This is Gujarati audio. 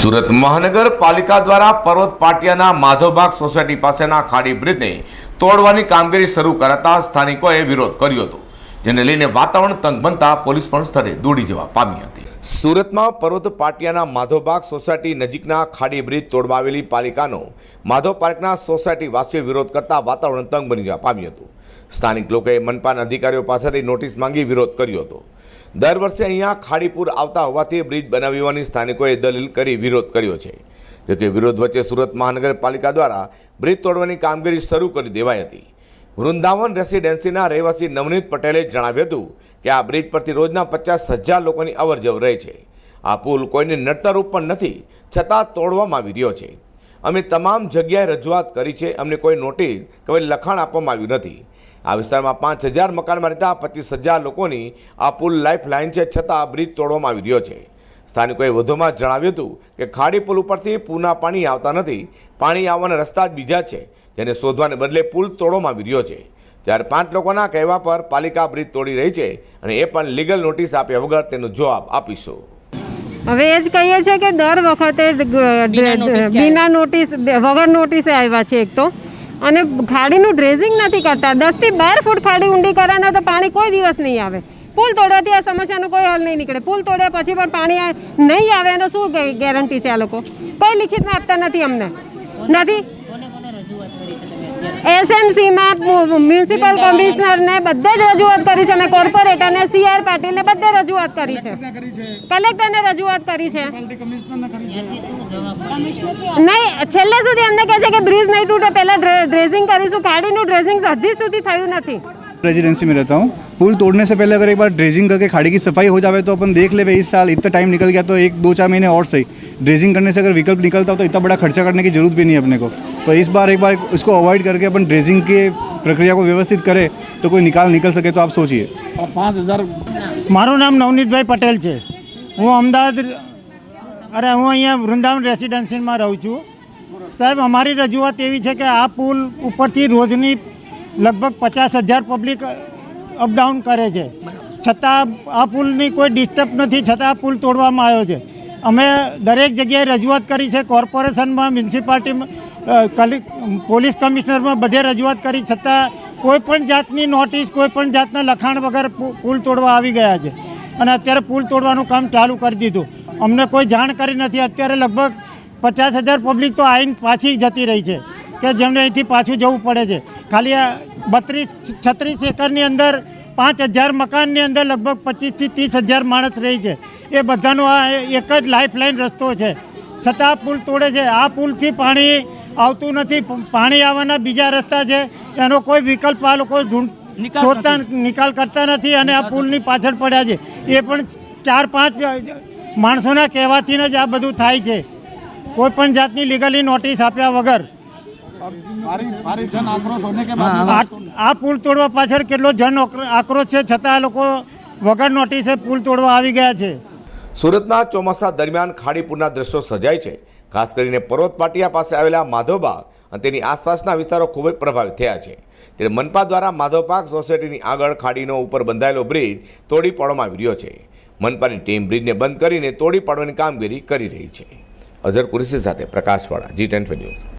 સુરત મહાનગરપાલિકા દ્વારા પર્વત પાટિયાના માધવબાગ સોસાયટી પાસેના ખાડી બ્રિજને તોડવાની કામગીરી શરૂ કરાતા સ્થાનિકોએ વિરોધ કર્યો હતો, જેને લઈને વાતાવરણ તંગ બનતા પોલીસ પણ સ્થળે દોડી જવા પામી હતી. સુરતમાં પર્વત પાટિયાના માધવબાગ સોસાયટી નજીકના ખાડી બ્રિજ તોડવા આવેલી પાલિકાનો માધવ પાર્કના સોસાયટી વાસીઓ વિરોધ કરતા વાતાવરણ તંગ બની જવા પામ્યું હતું. સ્થાનિક લોકોએ મનપાના અધિકારીઓ પાસેથી નોટિસ માંગી વિરોધ કર્યો હતો. દર વર્ષે અહીંયા ખાડીપુર આવતા હોવાથી બ્રિજ બનાવવાની સ્થાનિકોએ દલીલ કરી વિરોધ કર્યો છે. જોકે વિરોધ વચ્ચે સુરત મહાનગરપાલિકા દ્વારા બ્રિજ તોડવાની કામગીરી શરૂ કરી દેવાઈ હતી. વૃંદાવન રેસિડેન્સીના રહેવાસી નવનીત પટેલે જણાવ્યું હતું કે આ બ્રિજ પરથી રોજના પચાસ હજાર લોકોની અવરજવર રહે છે. આ પુલ કોઈને નડતરરૂપ પણ નથી, છતાં તોડવામાં આવી રહ્યો છે. અમે તમામ જગ્યાએ રજૂઆત કરી છે. અમને કોઈ નોટિસ કે કોઈ લખાણ આપવામાં આવ્યું નથી. આ વિસ્તારમાં પાંચ હજાર મકાનમાં રહેતા પચીસ હજાર લોકોની આ પુલ લાઇફ લાઇન છે છતાં બ્રિજ તોડવામાં આવી રહ્યો છે. સ્થાનિકોએ વધુમાં જણાવ્યું હતું કે ખાડી પુલ ઉપરથી પૂના પાણી આવતા નથી. પાણી આવવાના રસ્તા જ બીજા છે, જેને શોધવાને બદલે પુલ તોડવામાં આવી રહ્યો છે. જ્યારે પાંચ લોકોના કહેવા પર પાલિકા બ્રિજ તોડી રહી છે અને એ પણ લીગલ નોટિસ આપ્યા વગર તેનો જવાબ આપીશું. હવે એ જ કહીએ છીએ કે દર વખતે બિના નોટિસ વગર નોટિસે આવ્યા છે એક તો. અને ખાડીનું ડ્રેસિંગ નથી કરતા. દસથી બાર ફૂટ ખાડી ઊંડી કરે ને તો પાણી કોઈ દિવસ નહીં આવે. પુલ તોડવાથી આ સમસ્યાનો કોઈ હલ નહીં નીકળે. પુલ તોડ્યા પછી પણ પાણી નહીં આવે એનો શું ગેરંટી છે આ લોકો? કોઈ લિખિતમાં આપતા નથી અમને. નથી? એસએમસીમાં મ્યુનિસિપલ કમિશનરને બધે જ રજૂઆત કરી છે મેં કોર્પોરેટરને સીઆર પાટીલને બધે રજૂઆત કરી છે કલેક્ટરને રજૂઆત કરી છે નહીં છેલ્લે સુધી અમને કહે છે કે બ્રિજ નહીં તૂટે પહેલાં ડ્રેઝિંગ કરીશું ખાડીનું ડ્રેઝિંગ હજી સુધી થયું નથી रेजिडेंसी में रहता हूँ पुल तोड़ने से पहले अगर एक बार ड्रेजिंग करके खाड़ी की सफाई हो जाए तो अपन देख ले भाई इस साल इतना टाइम निकल गया तो एक दो चार महीने और सही ड्रेजिंग करने से अगर विकल्प निकलता हो तो इतना बड़ा खर्चा करने की जरूरत भी नहीं है अपने को तो इस बार एक बार इसको अवॉइड करके अपन ड्रेजिंग के प्रक्रिया को व्यवस्थित करें तो कोई निकाल निकल सके तो आप सोचिए પાંચ હજાર મારું નામ નવનીતભાઈ પટેલ છે હું અમદાવાદ અરે હું અહીંયા વૃંદાવન રેસિડેન્સીમાં રહું છું સાહેબ અમારી રજૂઆત એવી છે કે આ પુલ ઉપરથી રોજની લગભગ પચાસ હજાર પબ્લિક અપડાઉન કરે છે છતાં આ પુલની કોઈ ડિસ્ટર્બ નથી છતાં આ પુલ તોડવામાં આવ્યો છે અમે દરેક જગ્યાએ રજૂઆત કરી છે કોર્પોરેશનમાં મ્યુનિસિપાલિટીમાં અ, કલી પોલીસ કમિશનરમાં બધે રજૂઆત કરી, છતાં કોઈ પણ જાતની નોટિસ, કોઈ પણ જાતના લખાણ વગર પુલ તોડવા આવી ગયા છે. અને અત્યારે પુલ તોડવાનું કામ ચાલુ કરી દીધું. અમને કોઈ જાણ કરી નથી. અત્યારે લગભગ પચાસ હજાર પબ્લિક તો આવીને પાછી જતી રહી છે, કે જેમને અહીંથી પાછું જવું પડે છે. ખાલી આ બત્રીસ, છત્રીસ એકરની અંદર પાંચ હજાર મકાનની અંદર લગભગ પચીસથી ત્રીસ હજાર માણસ રહી છે. એ બધાનો આ એક જ લાઇફલાઇન રસ્તો છે. છતાં પુલ તોડે છે. આ પુલથી પાણી આવતું નથી. પાણી આવવાના બીજા રસ્તા છે. એનો કોઈ વિકલ્પ આ લોકો શોધતા નિકાલ કરતા નથી અને આ પુલની પાછળ પડ્યા છે. એ પણ ચાર પાંચ માણસોના કહેવાથી જ આ બધું થાય છે. કોઈ પણ જાતની લીગલી નોટિસ આપ્યા વગર. મારી મારી જન આક્રોશ હોને કે बाद આ આ પુલ તોડવા પાછળ કેટલો જન આક્રો- આક્રોશ છે છતાં આ લોકો વગર નોટિસે પુલ તોડવા આવી ગયા છે. સુરતના ચોમાસા દરમિયાન ખાડીપુરના દ્રશ્યો સર્જાય છે. ખાસ કરીને પર્વત પાટિયા પાસે આવેલા માધવબાગ અને તેની આસપાસના વિસ્તારો ખૂબ જ પ્રભાવિત થયા છે. ત્યારે મનપા દ્વારા માધવબાગ સોસાયટીની આગળ ખાડીનો ઉપર બંધાયેલો બ્રિજ તોડી પાડવામાં આવી રહ્યો છે. મનપાની ટીમ બ્રિજને બંધ કરીને તોડી પાડવાની કામગીરી કરી રહી છે. અઝર કુરેશી સાથે પ્રકાશવાળા જી ટેન ન્યૂઝ.